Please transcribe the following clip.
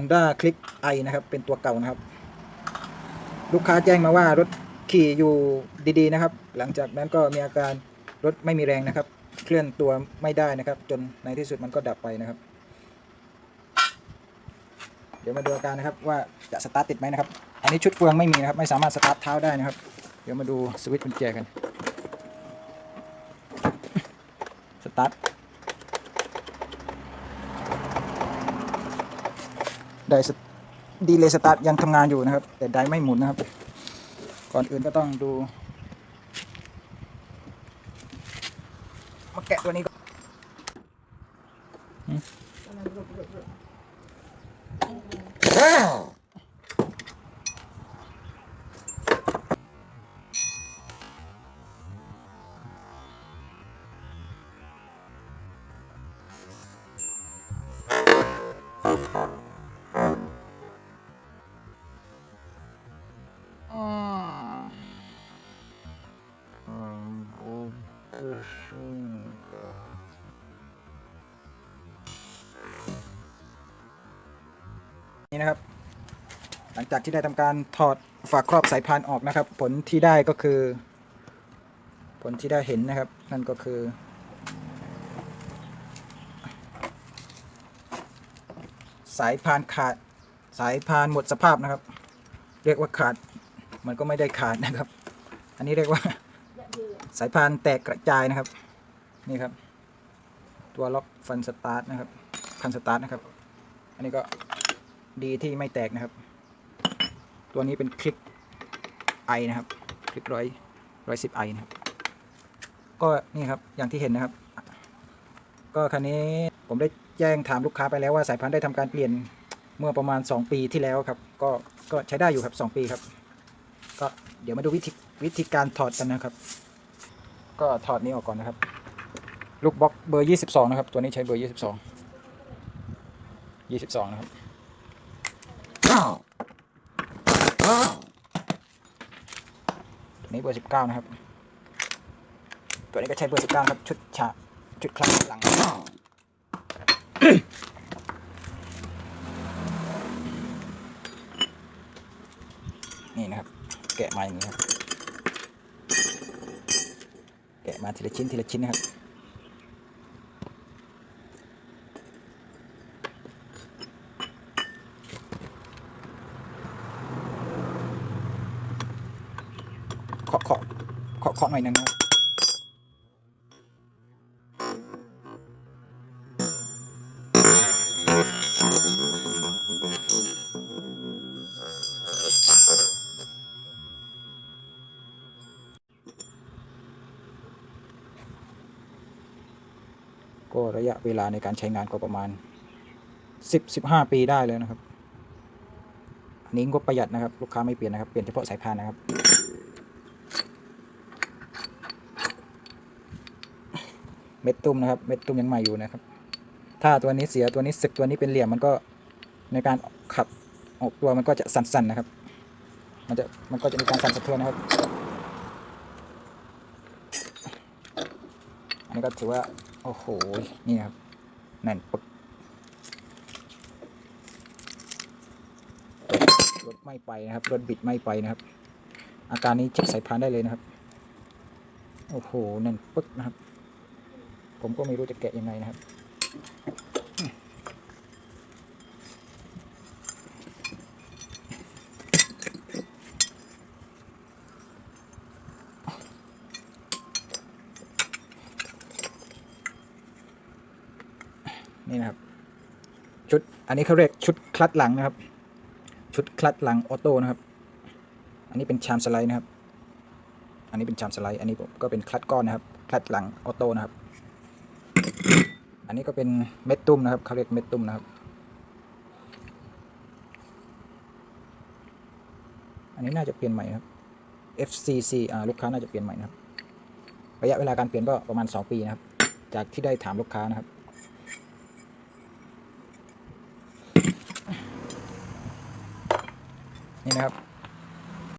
Honda Click i นะครับ เป็นตัวเก่านะครับ ลูกค้าแจ้งมาว่ารถขี่อยู่ดีๆนะครับ หลังจากนั้นก็มีอาการรถไม่มีแรงนะครับ เคลื่อนตัวไม่ได้นะครับ จนในที่สุดมันก็ดับไปนะครับ เดี๋ยวมาดูอาการนะครับว่าจะสตาร์ทติดไหมนะครับ อันนี้ชุดเฟืองไม่มีนะครับ ไม่สามารถสตาร์ทเท้าได้นะครับ เดี๋ยวมาดูสวิตช์กุญแจกัน สตาร์ท ไดดีเลย์สตาร์ทยังทำงานอยู่นะครับ แต่ไดไม่หมุนนะครับ ก่อนอื่นก็ต้องดูมาแกะตัวนี้ก่อนหื นี่นะครับ หลังจากที่ได้ทำการถอดฝาครอบสายพานออกนะครับ ผลที่ได้ก็คือ ผลที่ได้เห็นนะครับ นั่นก็คือ สายพานขาดสายพานหมดสภาพนะครับ เรียกว่าขาด มันก็ไม่ได้ขาดนะครับ อันนี้เรียกว่าสายพานแตกกระจายนะครับ นี่ครับ ตัวล็อกฟันสตาร์ทนะครับคันสตาร์ทนะครับ อันนี้ก็ดีที่ไม่แตกนะครับ ตัวนี้เป็นคลิกไอนะครับ คลิกร้อยร้อยสิบไอนะครับ ก็นี่ครับอย่างที่เห็นนะครับ ก็คันนี้ผมได้แจ้งถามลูกค้าไปแล้วว่าสายพันธุ์ได้ทำการเปลี่ยนเมื่อประมาณ 2 ปีที่แล้วครับ ก็ก็ใช้ได้อยู่ครับ 2 ปีครับ ก็เดี๋ยวมาดูวิธีวิธีการถอดกันนะครับ ก็ถอดนี้ออกก่อนนะครับ ลูกบล็อกเบอร์ 22 นะครับ ตัวนี้ใช้เบอร์ 22 22 นะครับตัวนี้เบอร์ 19 นะครับ ตัวนี้ก็ใช้เบอร์ 19 ครับชุดฉากชุดคลังหลังนี่นะครับ แกะมาอย่างนี้ครับ แกะมาทีละชิ้นทีละชิ้นนะครับ เคาะเคาะเคาะเคาะหน่อยหนึงนะครับ ก็ระยะเวลาในการใช้งานก็ประมาณ 10-15 ปีได้เลยนะครับอันนี้งบประหยัดนะครับ ลูกค้าไม่เปลี่ยนนะครับ เปลี่ยนเฉพาะสายพานนะครับ เม็ดตุ้มนะครับ เม็ดตุ้มยังใหม่อยู่นะครับ ถ้าตัวนี้เสียตัวนี้สึกตัวนี้เป็นเหลี่ยมมันก็ในการขับออกตัวมันก็จะสั่นๆนะครับ มันจะมันก็จะมีการสั่นสะเทือนนะครับ อันนี้ก็ถือว่า โอ้โห นี่ครับแน่นปึ๊กรถไม่ไปนะครับ รถบิดไม่ไปนะครับ อาการนี้เช็คสายพานได้เลยนะครับ โอ้โห แน่นปึ๊กนะครับ ผมก็ไม่รู้จะแกะยังไงนะครับ นี่นะครับ ชุดอันนี้เขาเรียกชุดคลัตช์หลังนะครับ ชุดคลัตช์หลังออโต้นะครับ อันนี้เป็นชามสไลด์นะครับ อันนี้เป็นชามสไลด์อันนี้ผมก็เป็นคลัตช์ก้อนนะครับ คลัตช์หลังออโต้นะครับ อันนี้ก็เป็นเม็ดตุ้มนะครับเขาเรียกเม็ดตุ้มนะครับ อันนี้น่าจะเปลี่ยนใหม่นะครับ FCC อ่าลูกค้าน่าจะเปลี่ยนใหม่นะครับ ระยะเวลาการเปลี่ยนก็ประมาณ 2 ปีนะครับ จากที่ได้ถามลูกค้านะครับ นี่นะครับ